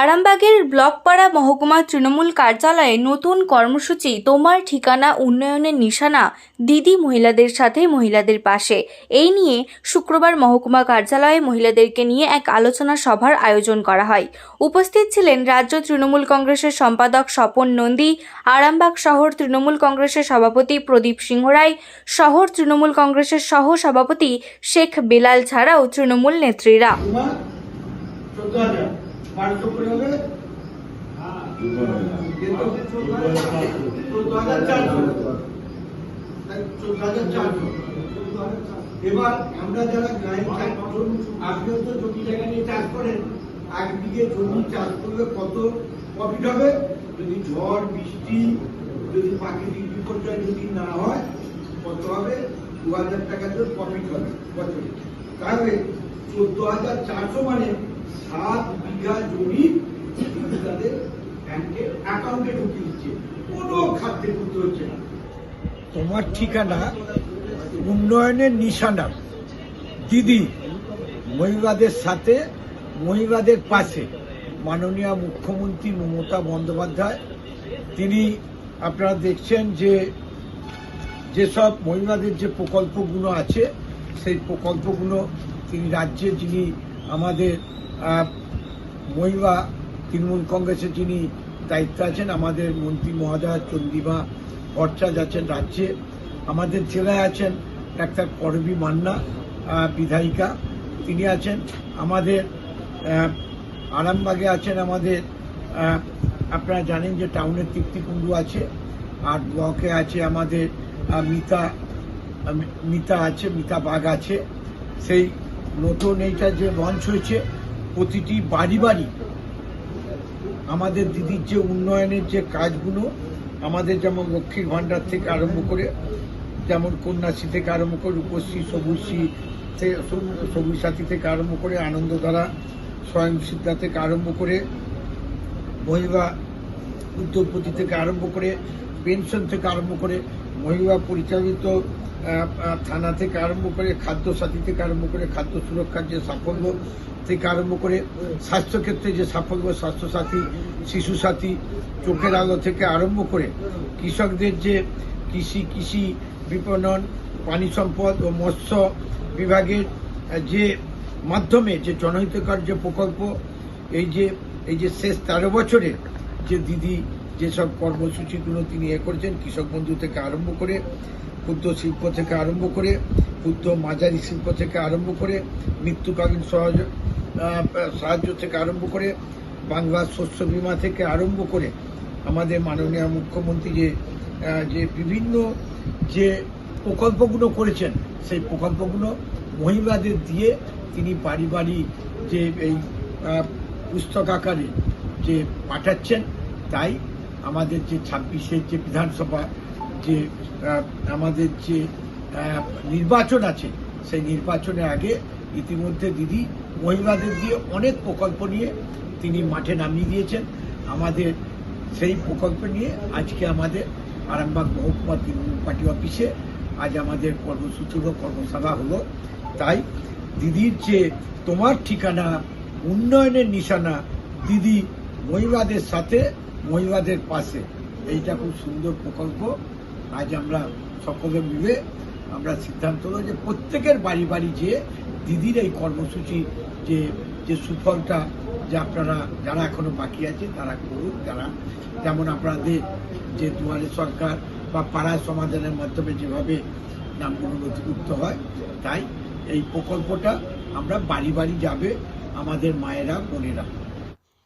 আরামবাগের ব্লকপাড়া মহকুমা তৃণমূল কার্যালয়ে নতুন কর্মসূচি, তোমার ঠিকানা উন্নয়নের নিশানা, দিদি মহিলাদের সাথে মহিলাদের পাশে। এই নিয়ে শুক্রবার মহকুমা কার্যালয়ে মহিলাদেরকে নিয়ে এক আলোচনা সভার আয়োজন করা হয়। উপস্থিত ছিলেন রাজ্য তৃণমূল কংগ্রেসের সম্পাদক স্বপন নন্দী, আরামবাগ শহর তৃণমূল কংগ্রেসের সভাপতি প্রদীপ সিংহ রায়, শহর তৃণমূল কংগ্রেসের সহ সভাপতি শেখ বেলাল ছাড়াও তৃণমূল নেত্রীরা। বারোশো করে হবে? এবার আমরা যারা ধরুন আপনিও তো জমি জায়গা নিয়ে চাষ করেন, এক জমি চাষ করলে কত প্রফিট হবে? যদি ঝড়, বৃষ্টি, যদি প্রাকৃতিক বিপর্যয় যদি না হয়, কত হবে? দু হাজার টাকা তো প্রফিট হবে। বছরে তাহলে চোদ্দ হাজার চারশো মানে সাত বিঘা জমি তাদের অ্যাকাউন্টে ঢুকিয়ে দিচ্ছে। কোনো হচ্ছে না। তোমার ঠিকানা উন্নয়নের নিশানা। দিদি, মহিলাদের সাথে, মহিলাদের পাশে। মাননীয় মুখ্যমন্ত্রী মমতা বন্দ্যোপাধ্যায়, তিনি আপনারা দেখছেন যে যেসব মহিলাদের যে প্রকল্পগুলো আছে, সেই প্রকল্পগুলো তিনি রাজ্যে যিনি আমাদের মহিলা তৃণমূল কংগ্রেসে যিনি দায়িত্ব আছেন, আমাদের মন্ত্রী মহোদয় চন্দ্রিমা ভট্টাচার্য আছেন রাজ্যে। আমাদের জেলায় আছেন ডাক্তার করবী মান্না বিধায়িকা তিনি আছেন। আমাদের আরামবাগে আছেন আমাদের আপনারা জানেন যে টাউনের তৃপ্তিকুণ্ডু আছে, আর ব্লকে আছে আমাদের মিতা মিতা আছে, মিতা বাগ আছে। সেই নতুন এইটা যে লঞ্চ হয়েছে প্রতিটি বাড়ি বাড়ি আমাদের দিদির যে উন্নয়নের যে কাজগুলো, আমাদের যেমন লক্ষ্মীর ভাণ্ডার থেকে আরম্ভ করে, যেমন কন্যাশ্রী থেকে আরম্ভ করে, রূপশ্রী, সবুজশ্রী সবুজ সাথী থেকে আরম্ভ করে, আনন্দধারা, স্বয়ং সিদ্ধা থেকে আরম্ভ করে মহিলা উদ্যোগপতি থেকে আরম্ভ করে, পেনশন থেকে আরম্ভ করে মহিলা পরিচালিত থানা থেকে আরম্ভ করে খাদ্য সাথী থেকে আরম্ভ করে খাদ্য সুরক্ষার যে সাফল্য থেকে আরম্ভ করে স্বাস্থ্যক্ষেত্রে যে সাফল্য, স্বাস্থ্যসাথী শিশু সাথী চোখের আলো থেকে আরম্ভ করে কৃষকদের যে কৃষি কৃষি বিপণন, পানি সম্পদ ও মৎস্য বিভাগের যে মাধ্যমে যে জনহিতকর যে প্রকল্প, এই যে এই যে শেষ তেরো বছরে যে দিদি যেসব কর্মসূচিগুলো তিনি এ করেছেন, কৃষক বন্ধু থেকে আরম্ভ করে, ক্ষুদ্র শিল্প থেকে আরম্ভ করে, ক্ষুদ্র মাঝারি শিল্প থেকে আরম্ভ করে, মৃত্যুকালীন সহজ সাহায্য থেকে আরম্ভ করে, বাংলা শস্য বীমা থেকে আরম্ভ করে, আমাদের মাননীয় মুখ্যমন্ত্রী যে যে বিভিন্ন যে প্রকল্পগুলো করেছেন, সেই প্রকল্পগুলো মহিলাদের দিয়ে তিনি বাড়ি বাড়ি যে এই পুস্তক আকারে যে পাঠাচ্ছেন, তাই আমাদের যে ছাব্বিশের যে বিধানসভা, যে আমাদের যে নির্বাচন আছে, সেই নির্বাচনের আগে ইতিমধ্যে দিদি মহিলাদের দিয়ে অনেক প্রকল্প নিয়ে তিনি মাঠে নামিয়ে দিয়েছেন। আমাদের সেই প্রকল্প নিয়ে আজকে আমাদের আরামবাগ মহকুমা তৃণমূল পার্টি অফিসে আজ আমাদের কর্মসূচি হলো কর্মশালা হলো। তাই দিদির যে তোমার ঠিকানা, উন্নয়নের নিশানা, দিদি মহিলাদের সাথে, মহিলাদের পাশে। এইটা খুব সুন্দর প্রকল্প। আজ আমরা সকলে মিলে আমরা সিদ্ধান্ত হলো যে প্রত্যেকের বাড়ি বাড়ি যেয়ে দিদির এই কর্মসূচি, যে যে সুফলটা যে আপনারা, যারা এখনও বাকি আছে, তারা করুক, তারা যেমন আপনাদের যে দুয়ারে সরকার বা পাড়ায় সমাধানের মাধ্যমে যেভাবে নামগুলো নথিভুক্ত হয়, তাই এই প্রকল্পটা আমরা বাড়ি বাড়ি যাবে আমাদের মায়েরা, বোনেরা।